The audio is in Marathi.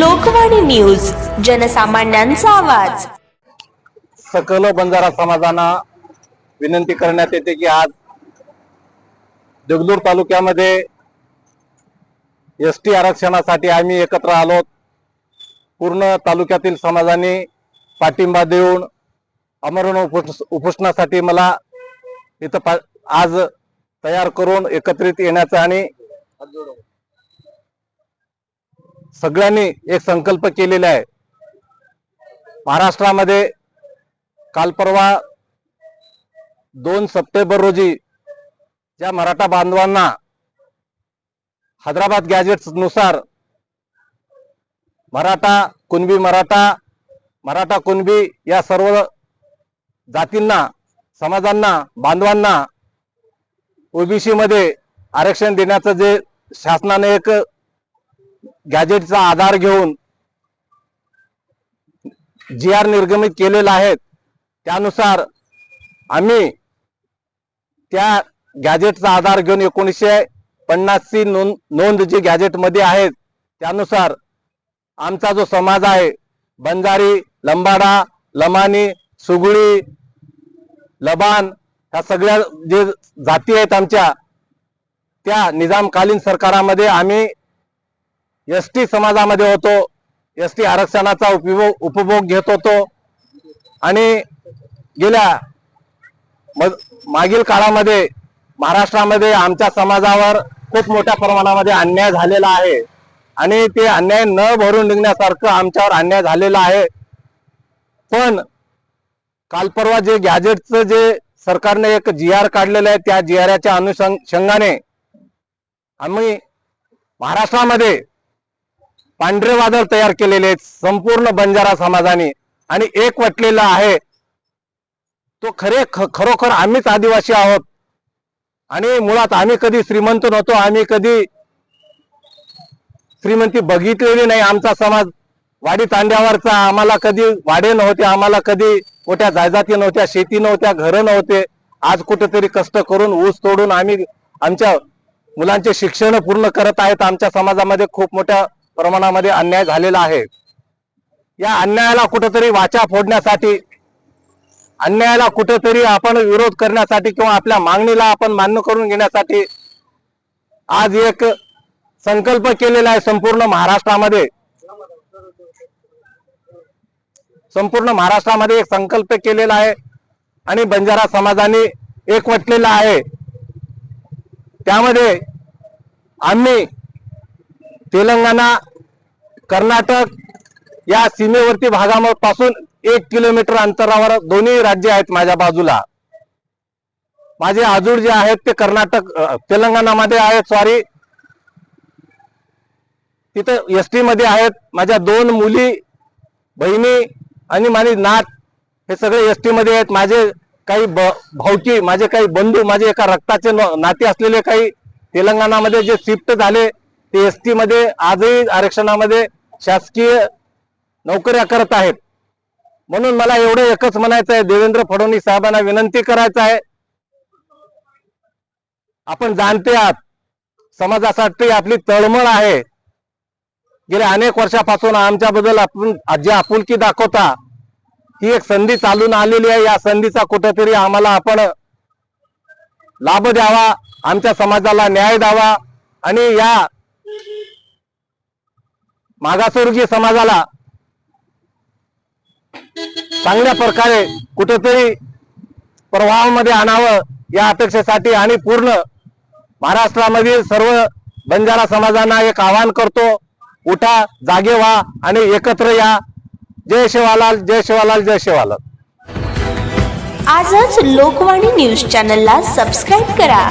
लोकवाणी न्यूज जनसामान्यांचा आवाज. सकल बंजारा समाजांना विनंती करण्यात येते की आज जगदूर तालुक्यामध्ये एस टी आरक्षणासाठी आम्ही एकत्र आलो. पूर्ण तालुक्यातील समाजाने पाठिंबा देऊन अमरण उपोष उपोषणासाठी मला इथं पा आज तयार करून एकत्रित येण्याचं आणि सगळ्यांनी एक संकल्प केलेला आहे. महाराष्ट्रामध्ये काल परवा दोन सप्टेंबर रोजी ज्या मराठा बांधवांना हैदराबाद गॅजेट्सनुसार मराठा कुणबी मराठा मराठा कुणबी या सर्व जातींना समाजांना बांधवांना ओबीसी मध्ये आरक्षण देण्याचं जे शासनाने एक गॅजेटचा आधार घेऊन जी आर निर्गमित केलेला आहे त्यानुसार आम्ही त्या गॅजेटचा आधार घेऊन एकोणीसशे पन्नासची नोंद नोंद जी गॅजेटमध्ये आहे त्यानुसार आमचा जो समाज आहे बंजारी लंबाडा लमानी सुगुळी लबान ह्या सगळ्या जे जाती आहेत आमच्या त्या निजामकालीन सरकारामध्ये आम्ही एस टी समाजामध्ये होतो एस टी आरक्षणाचा उपभोग उपभोग घेत होतो. आणि गेल्या मग मागील काळामध्ये महाराष्ट्रामध्ये आमच्या समाजावर खूप मोठ्या प्रमाणामध्ये अन्याय झालेला आहे. आणि ते अन्याय न भरून निघण्यासारखं आमच्यावर अन्याय झालेला आहे. पण काल परवा जे गॅजेटचं जे सरकारने एक जी आर काढलेलं आहे त्या जी आरच्या अनुषंगाने आम्ही महाराष्ट्रामध्ये पांढरे वादळ तयार केलेले आहेत. संपूर्ण बंजारा समाजाने आणि एक वटलेला आहे. तो खरे ख- खरोखर आम्हीच आदिवासी आहोत. आणि मुळात आम्ही कधी श्रीमंत नव्हतो आम्ही कधी श्रीमंती बघितलेली नाही. आमचा समाज वाडी तांड्यावरचा आम्हाला कधी वाडे नव्हते आम्हाला कधी मोठ्या जायजाती नव्हत्या शेती नव्हत्या घरं नव्हते. आज कुठेतरी कष्ट करून ऊस तोडून आम्ही आमच्या मुलांचे शिक्षण पूर्ण करत आहेत. आमच्या समाजामध्ये खूप मोठ्या प्रमाणामध्ये अन्याय झालेला आहे. या अन्यायाला कुठेतरी वाचा फोडण्यासाठी अन्यायाला कुठेतरी आपण विरोध करण्यासाठी किंवा आपल्या मागणीला आपण मान्य करून घेण्यासाठी आज एक संकल्प केलेला आहे संपूर्ण महाराष्ट्रामध्ये. संपूर्ण महाराष्ट्रामध्ये एक संकल्प केलेला आहे आणि बंजारा समाजाने एकवटलेला आहे. त्यामध्ये आम्ही तेलंगणा कर्नाटक या सीमेवरती भागापासून एक किलोमीटर अंतरावर दोन्ही राज्य आहेत माझ्या बाजूला. माझे आजूर जे आहेत ते कर्नाटक तेलंगणामध्ये आहेत सॉरी तिथं एस टी मध्ये आहेत. माझ्या दोन मुली बहिणी आणि माझी नात हे सगळे एस टी मध्ये आहेत. माझे काही ब- भाऊकी माझे काही बंधू माझे एका रक्ताचे न- नाते असलेले काही तेलंगणामध्ये जे शिफ्ट झाले ते एस टी मध्ये आजही आरक्षणामध्ये शासकीय नोकऱ्या करत आहेत. म्हणून मला एवढं एकच म्हणायचं आहे देवेंद्र फडणवीस साहेबांना विनंती करायचं आहे. आपण जाणते आहात समाजासाठी आपली तळमळ आहे. गेल्या अनेक वर्षापासून आमच्याबद्दल आपण जे आपुलकी दाखवता ही एक संधी चालून आलेली आहे. या संधीचा कुठेतरी आम्हाला आपण लाभ द्यावा आमच्या समाजाला न्याय द्यावा आणि या मागासवर्गीय समाजाला चांगल्या प्रकारे कुठेतरी प्रवाहामध्ये आणावं या अपेक्षेसाठी आणि पूर्ण महाराष्ट्रामधील सर्व बंजारा समाजांना एक आवाहन करतो उठा जागे व्हा आणि एकत्र या. जय शिवालाल जय शिवालाल जय शिवालाल. आजच लोकवाणी न्यूज चॅनलला सबस्क्राईब करा.